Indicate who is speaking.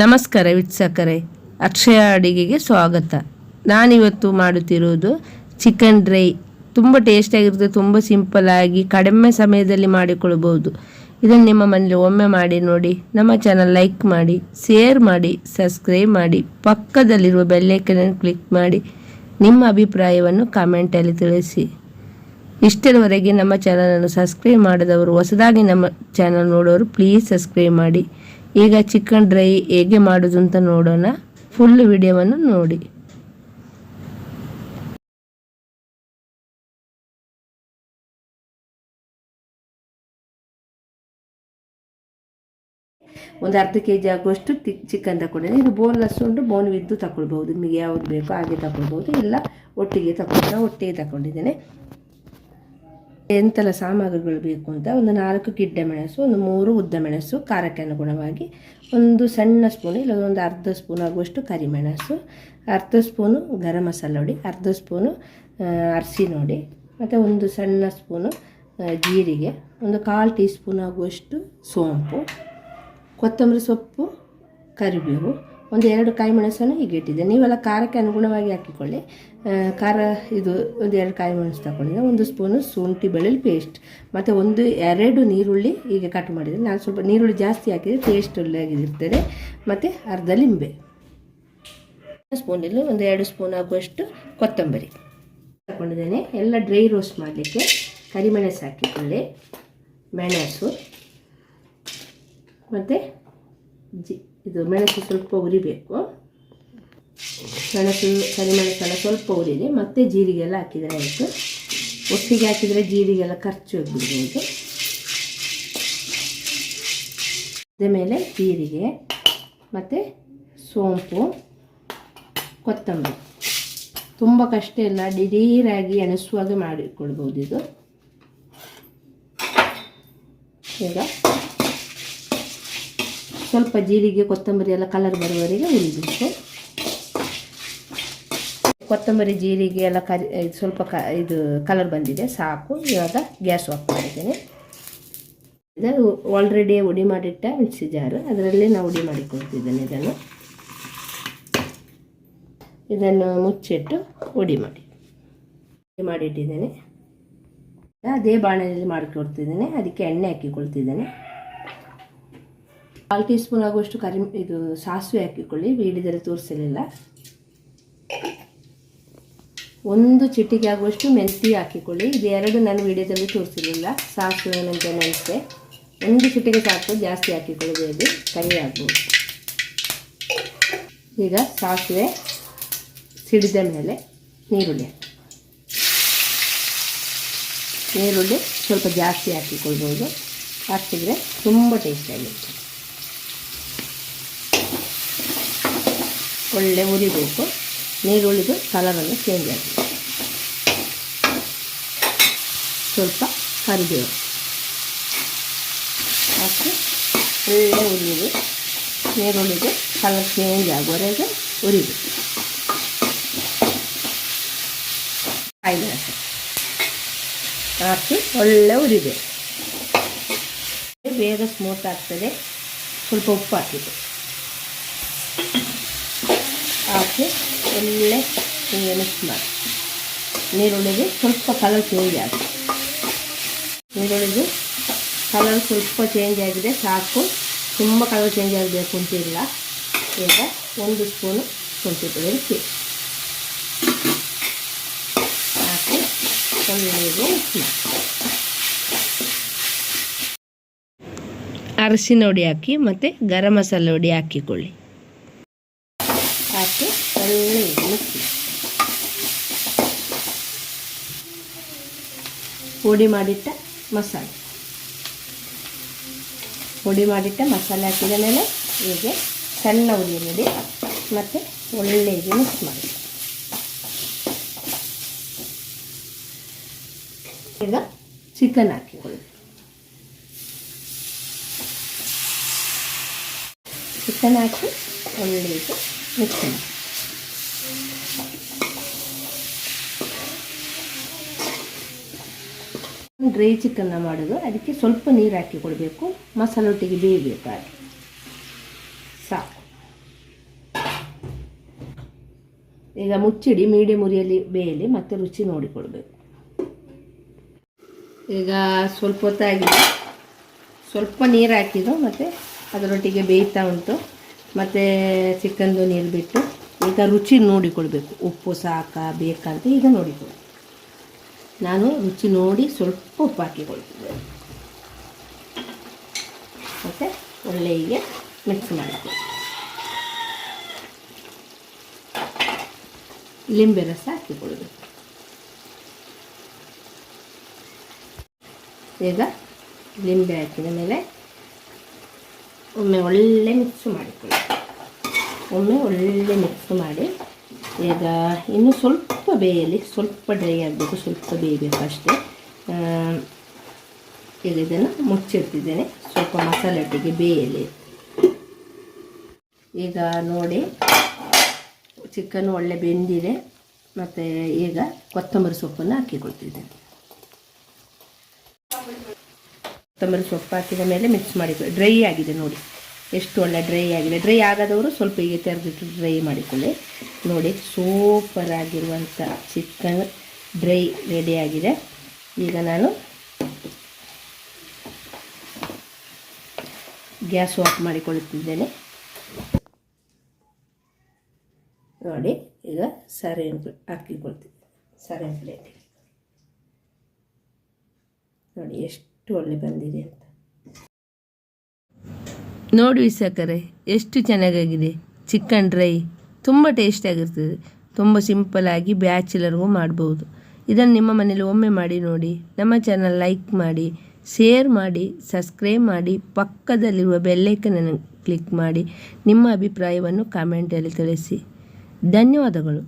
Speaker 1: ನಮಸ್ಕಾರ ವೀಕ್ಷಕರೇ, ಅಕ್ಷಯ ಅಡಿಗೆಗೆ ಸ್ವಾಗತ. ನಾನಿವತ್ತು ಮಾಡುತ್ತಿರುವುದು ಚಿಕನ್ ಡ್ರೈ ತುಂಬ ಟೇಸ್ಟಿಯಾಗಿರುತ್ತೆ ತುಂಬ ಸಿಂಪಲ್ ಆಗಿ ಕಡಿಮೆ ಸಮಯದಲ್ಲಿ ಮಾಡಿಕೊಳ್ಬೋದು ಇದನ್ನು ನಿಮ್ಮ ಮನೇಲಿ ಒಮ್ಮೆ ಮಾಡಿ ನೋಡಿ, ನಮ್ಮ ಚಾನಲ್ ಲೈಕ್ ಮಾಡಿ ಶೇರ್ ಮಾಡಿ ಸಬ್ಸ್ಕ್ರೈಬ್ ಮಾಡಿ, ಪಕ್ಕದಲ್ಲಿರುವ ಬೆಲ್ಲೈಕನನ್ನು ಕ್ಲಿಕ್ ಮಾಡಿ, ನಿಮ್ಮ ಅಭಿಪ್ರಾಯವನ್ನು ಕಾಮೆಂಟಲ್ಲಿ ತಿಳಿಸಿ. ಇಷ್ಟರವರೆಗೆ ನಮ್ಮ ಚಾನಲನ್ನು ಸಬ್ಸ್ಕ್ರೈಬ್ ಮಾಡದವರು, ಹೊಸದಾಗಿ ನಮ್ಮ ಚಾನಲ್ ನೋಡೋರು ಪ್ಲೀಸ್ ಸಬ್ಸ್ಕ್ರೈಬ್ ಮಾಡಿ. ಈಗ ಚಿಕನ್ ಡ್ರೈ ಹೇಗೆ ಮಾಡೋದು ಅಂತ ನೋಡೋಣ. ಫುಲ್ ವಿಡಿಯೋವನ್ನು ನೋಡಿ. ಒಂದು ಅರ್ಧ ಕೆ ಜಿ ಆಗುವಷ್ಟು ಚಿಕನ್ ತಗೊಂಡಿದ್ದೀನಿ ಇದು ಬೋನ್ಲೆಸ್ ಉಂಟು ಬೋನ್ ಇದ್ದು ತಗೊಳ್ಬೋದು ನಿಮಗೆ ಯಾವ್ದು ಬೇಕೋ ಹಾಗೆ ತಗೊಳ್ಬೋದು ಇಲ್ಲ, ಒಟ್ಟಿಗೆ ತಗೊಂಡು ಒಟ್ಟಿಗೆ ತಗೊಂಡಿದ್ದೇನೆ ಎಂತೆಲ್ಲ ಸಾಮಗ್ರಿಗಳು ಬೇಕು ಅಂತ ಒಂದು ನಾಲ್ಕು ಗಿಡ್ಡೆ ಮೆಣಸು, ಒಂದು ಮೂರು ಉದ್ದ ಮೆಣಸು, ಖಾರಕ್ಕೆ ಅನುಗುಣವಾಗಿ ಒಂದು ಸಣ್ಣ ಸ್ಪೂನು ಇಲ್ಲ ಒಂದು ಅರ್ಧ ಸ್ಪೂನ್ ಆಗುವಷ್ಟು ಕರಿಮೆಣಸು, ಅರ್ಧ ಸ್ಪೂನು ಗರಂ ಮಸಾಲ ನೋಡಿ ಅರ್ಧ ಸ್ಪೂನು ಅರಸಿನ ನೋಡಿ ಮತ್ತು ಒಂದು ಸಣ್ಣ ಸ್ಪೂನು ಜೀರಿಗೆ, ಒಂದು ಕಾಲು ಟೀ ಸ್ಪೂನ್ ಆಗುವಷ್ಟು ಸೋಂಪು, ಕೊತ್ತಂಬರಿ ಸೊಪ್ಪು, ಕರಿಬೇವು ಒಂದು ಎರಡು ಕಾಯಿ ಮೆಣಸನ್ನು ಹೀಗೆ ಇಟ್ಟಿದ್ದೆ. ನೀವೆಲ್ಲ ಖಾರಕ್ಕೆ ಅನುಗುಣವಾಗಿ ಹಾಕಿಕೊಳ್ಳಿ. ಖಾರ ಇದು ಒಂದು ಎರಡು ಕಾಯಿ ಮೆಣಸು ತಗೊಂಡಿದ್ದೆ. ಒಂದು ಸ್ಪೂನು ಶುಂಠಿ ಬೆಳ್ಳುಳ್ಳಿ ಪೇಸ್ಟ್. ಮತ್ತು ಒಂದು ಎರಡು ನೀರುಳ್ಳಿ ಹೀಗೆ ಕಟ್ ಮಾಡಿದೆ ನಾನು ಸ್ವಲ್ಪ ನೀರುಳ್ಳಿ ಜಾಸ್ತಿ ಹಾಕಿದರೆ ಟೇಸ್ಟ್ ಒಳ್ಳೆಯಾಗಿರ್ತದೆ. ಮತ್ತು ಅರ್ಧ ಲಿಂಬೆ. ಸ್ಪೂನಲ್ಲಿ ಒಂದು ಎರಡು ಸ್ಪೂನ್ ಆಗುವಷ್ಟು ಕೊತ್ತಂಬರಿ. ತಗೊಂಡಿದ್ದೇನೆ. ಎಲ್ಲ ಡ್ರೈ ರೋಸ್ಟ್ ಮಾಡಲಿಕ್ಕೆ ಕರಿಮೆಣಸು ಹಾಕಿಕೊಳ್ಳಿ. ಮೆಣಸು. ಮತ್ತು ಜಿ ಇದು ಮೆಣಸು ಸ್ವಲ್ಪ ಉರಿಬೇಕು. ಮೆಣಸು ಕರಿಮೆಣಸೆಲ್ಲ ಸ್ವಲ್ಪ ಉರಿದೆ ಮತ್ತು ಜೀರಿಗೆ ಎಲ್ಲ ಹಾಕಿದರೆ ಆಯಿತು. ಒಟ್ಟಿಗೆ ಹಾಕಿದರೆ ಜೀರಿಗೆ ಎಲ್ಲ ಖರ್ಚು ಹೋಗ್ಬಿಡ್ಬೋದು ಅದ ಮೇಲೆ ಜೀರಿಗೆ, ಮತ್ತು ಸೋಂಪು, ಕೊತ್ತಂಬರಿ. ತುಂಬ ಕಷ್ಟ ಇಲ್ಲ, ದಿಢೀರಾಗಿ ಎಣಿಸುವಾಗ ಮಾಡಿಕೊಳ್ಬೋದು ಇದು. ಈಗ ಸ್ವಲ್ಪ ಜೀರಿಗೆ, ಕೊತ್ತಂಬರಿ ಎಲ್ಲ ಕಲರ್ ಬರುವವರೆಗೆ ಹುರಿಬೇಕು ಕೊತ್ತಂಬರಿ, ಜೀರಿಗೆ ಎಲ್ಲ ಕರಿ ಸ್ವಲ್ಪ ಕ, ಇದು ಕಲರ್ ಬಂದಿದೆ, ಸಾಕು. ಇವಾಗ ಗ್ಯಾಸ್ ಆಫ್ ಮಾಡಿದ್ದೇನೆ. ಇದು ಆಲ್ರೆಡಿ ಉಡಿ ಮಾಡಿಟ್ಟ ಮಿಕ್ಸಿ ಜಾರು ಅದರಲ್ಲಿ ನಾವು ಉಡಿ ಮಾಡಿಕೊಳ್ತಿದ್ದೇನೆ ಇದನ್ನು. ಇದನ್ನು ಮುಚ್ಚಿಟ್ಟು ಉಡಿ ಮಾಡಿ. ಉಡಿ ಮಾಡಿಟ್ಟಿದ್ದೇನೆ. ಅದೇ ಬಾಣಲೆಯಲ್ಲಿ ಮಾಡಿಕೊಡ್ತಿದ್ದೇನೆ ಅದಕ್ಕೆ ಎಣ್ಣೆ ಹಾಕಿಕೊಳ್ತಿದ್ದೇನೆ. ಕಾಲು ಟೀ ಸ್ಪೂನ್ ಆಗುವಷ್ಟು ಕರಿ ಇದು ಸಾಸಿವೆ ಹಾಕಿಕೊಳ್ಳಿ ವಿಡಿಯೋದಲ್ಲಿ ತೋರಿಸಲಿಲ್ಲ ಒಂದು ಚಿಟಿಕೆ ಆಗುವಷ್ಟು ಮೆಂತಿ ಹಾಕಿಕೊಳ್ಳಿ. ಇದು ಎರಡು ನಾನು ವಿಡಿಯೋದಲ್ಲಿ ತೋರಿಸಲಿಲ್ಲ ಸಾಸಿವೆ ಮೆಂತ್ಯ. ಮೆಂತೆ ಒಂದು ಚಿಟಿಕೆ ಸಾಕು, ಜಾಸ್ತಿ ಹಾಕಿಕೊಳ್ಳಬೇಡಿ. ಕರಿ ಆಗ್ಬೋದು. ಈಗ ಸಾಸಿವೆ ಸಿಡಿದ ಮೇಲೆ ನೀರುಳ್ಳಿ ನೀರುಳ್ಳಿ ಸ್ವಲ್ಪ ಜಾಸ್ತಿ ಹಾಕಿಕೊಳ್ಬೋದು. ಹಾಕಿದರೆ ತುಂಬ ಟೇಸ್ಟಿಯಾಗಿರುತ್ತೆ ಒಳ್ಳೆ ಉರಿಬೇಕು ನೀರುಳಿದು ಕಲರನ್ನು ಚೇಂಜ್ ಆಗಿದೆ ಸ್ವಲ್ಪ ಕರಿಬೇವು. ಹಾಕಿ ಒಳ್ಳೆ ಉರಿದು ನೀರುಳ್ಳಿದು ಕಲರ್ ಚೇಂಜ್ ಆಗುವವರೆಗೆ ಉರಿಬೇಕು ಕಾಯಿ ಮೆಣಸು ಹಾಕಿ ಒಳ್ಳೆ ಉರಿಬೇಕು ಬೇಗ ಸ್ಮೂತ್ ಆಗ್ತದೆ. ಸ್ವಲ್ಪ ಉಪ್ಪು ಹಾಕಿದೆ ಹಾಕಿ ಒಳ್ಳೆ ಮಿಕ್ಸ್ ಮಾಡಿ. ನೀರುಳ್ಳಿಗೆ ಸ್ವಲ್ಪ ಕಲರ್ ಚೇಂಜ್ ಆಗಿದೆ ನೀರುಳ್ಳಿಗೆ ಕಲರ್ ಸ್ವಲ್ಪ ಚೇಂಜ್ ಆಗಿದೆ, ಸಾಕು. ತುಂಬ ಕಲರ್ ಚೇಂಜ್ ಆಗಬೇಕು ಅಂತಿಲ್ಲ ಈಗ ಒಂದು ಸ್ಪೂನು ಶುಂಠಿ ಪುಡಿ ಹಾಕಿ ಹಾಕಿ ಮಾಡಿ. ಅರಸಿನ ಹುಡಿ ಹಾಕಿ ಮತ್ತು ಗರಂ ಮಸಾಲೆ ಹುಡಿ ಹಾಕಿಕೊಳ್ಳಿ. ಹಾಕಿ ಒಳ್ಳೆ ಮಿಕ್ಸ್ ಪುಡಿ ಮಾಡಿಟ್ಟ ಮಸಾಲೆ. ಪುಡಿ ಮಾಡಿಟ್ಟ ಮಸಾಲೆ ಹಾಕಿದ ಮೇಲೆ ಹೀಗೆ ಸಣ್ಣ ಉರಿಯಲ್ಲಿ ಮತ್ತು ಒಳ್ಳೆ ಮಿಕ್ಸ್ ಮಾಡಿ. ಈಗ ಚಿಕನ್ ಹಾಕಿಕೊಳ್ಳಿ. ಚಿಕನ್ ಹಾಕಿ ಒಳ್ಳೆಗೆ ಮಿಕ್ಸಿ ಡ್ರೈ ಚಿಕನ್ನ ಮಾಡೋದು. ಅದಕ್ಕೆ ಸ್ವಲ್ಪ ನೀರು ಹಾಕಿ ಕೊಡಬೇಕು. ಮಸಾಲೊಟ್ಟಿಗೆ ಬೇಯಬೇಕು ಹಾಗೆ ಸಾಕು. ಈಗ ಮುಚ್ಚಿಡಿ ಮೀಡಿಯಂ ಉರಿಯಲ್ಲಿ ಬೇಯಲಿ, ಮತ್ತೆ ರುಚಿ ನೋಡಿಕೊಳ್ಬೇಕು. ಈಗ ಸ್ವಲ್ಪ ಹೊತ್ತಾಗಿದೆ. ಸ್ವಲ್ಪ ನೀರು ಹಾಕಿದ್ದು, ಮತ್ತು ಅದರೊಟ್ಟಿಗೆ ಬೇಯ್ತಾ ಉಂಟು. ಮತ್ತು ಚಿಕನ್ದು ನೀರು ಬಿಟ್ಟು ಈಗ ರುಚಿ ನೋಡಿಕೊಳ್ಬೇಕು ಉಪ್ಪು, ಸಾಕ ಬೇಕಂತ ಈಗ ನೋಡಿಕೊಳ್ಳಿ ನಾನು ರುಚಿ ನೋಡಿ ಸ್ವಲ್ಪ ಉಪ್ಪು ಹಾಕಿಕೊಳ್ತಿದ್ದೇನೆ ಮತ್ತು ಒಳ್ಳೆ ಹೀಗೆ ಮಿಕ್ಸ್ ಮಾಡಬೇಕು ಲಿಂಬೆ ರಸ ಹಾಕಿಕೊಳ್ಬೇಕು. ಈಗ ಲಿಂಬೆ ಹಾಕಿದ ಮೇಲೆ ಒಮ್ಮೆ ಒಳ್ಳೆ ಮಿಕ್ಸ್ ಮಾಡಿಕೊಳ್ಳಿ. ಒಮ್ಮೆ ಒಳ್ಳೆ ಮಿಕ್ಸ್ ಮಾಡಿ, ಈಗ ಇನ್ನು ಸ್ವಲ್ಪ ಬೇಯಲಿ ಸ್ವಲ್ಪ ಡ್ರೈ ಆಗಬೇಕು, ಸ್ವಲ್ಪ ಬೇಯಬೇಕು ಅಷ್ಟೇ. ಈಗ ಇದನ್ನು ಮುಚ್ಚಿಡ್ತಿದ್ದೇನೆ, ಸ್ವಲ್ಪ ಮಸಾಲೆ ಒಟ್ಟಿಗೆ ಬೇಯಲಿ ಈಗ ನೋಡಿ, ಚಿಕನ್ ಒಳ್ಳೆ ಬೆಂದಿದೆ, ಮತ್ತು ಈಗ ಕೊತ್ತಂಬರಿ ಸೊಪ್ಪನ್ನು ಹಾಕಿಕೊಳ್ತಿದ್ದೇನೆ. ಕೊತ್ತಂಬರಿ ಸೊಪ್ಪು ಹಾಕಿದ ಮೇಲೆ ಮಿಕ್ಸ್ ಮಾಡಿ ಡ್ರೈ ಆಗಿದೆ ನೋಡಿ. ಎಷ್ಟು ಒಳ್ಳೆ ಡ್ರೈ ಆಗಿದೆ. ಡ್ರೈ ಆಗದವರು ಸ್ವಲ್ಪ ಹೀಗೆ ತೆರೆದಿಟ್ಟು ಡ್ರೈ ಮಾಡಿಕೊಳ್ಳಿ. ನೋಡಿ ಸೂಪರ್ ಆಗಿರುವಂಥ ಚಿಕನ್ ಡ್ರೈ ರೆಡಿ ಆಗಿದೆ. ಈಗ ನಾನು ಗ್ಯಾಸ್ ಆಫ್ ಮಾಡಿಕೊಳ್ಳುತ್ತಿದ್ದೇನೆ. ನೋಡಿ, ಈಗ ಸರಿನ ಹಾಕಿಕೊಳ್ತೀವಿ ಸರಿನ ಪ್ಲೇಟಿಗೆ ನೋಡಿ, ಎಷ್ಟು ಒಳ್ಳೆ ಬಂದಿದೆ ಅಂತ. ನೋಡಿ ವೀಕ್ಷಕರೇ ಎಷ್ಟು ಚೆನ್ನಾಗಾಗಿದೆ. ಚಿಕನ್ ಡ್ರೈ ತುಂಬ ಟೇಸ್ಟಿಯಾಗಿರ್ತದೆ ತುಂಬ ಸಿಂಪಲಾಗಿ ಬ್ಯಾಚುಲರ್ಗೂ ಮಾಡ್ಬೋದು. ಇದನ್ನು ನಿಮ್ಮ ಮನೇಲಿ ಒಮ್ಮೆ ಮಾಡಿ ನೋಡಿ, ನಮ್ಮ ಚಾನಲ್ ಲೈಕ್ ಮಾಡಿ, ಶೇರ್ ಮಾಡಿ, ಸಬ್ಸ್ಕ್ರೈಬ್ ಮಾಡಿ, ಪಕ್ಕದಲ್ಲಿರುವ ಬೆಲ್ಲೈಕನನ್ನು ಕ್ಲಿಕ್ ಮಾಡಿ, ನಿಮ್ಮ ಅಭಿಪ್ರಾಯವನ್ನು ಕಾಮೆಂಟಲ್ಲಿ ತಿಳಿಸಿ. ಧನ್ಯವಾದಗಳು.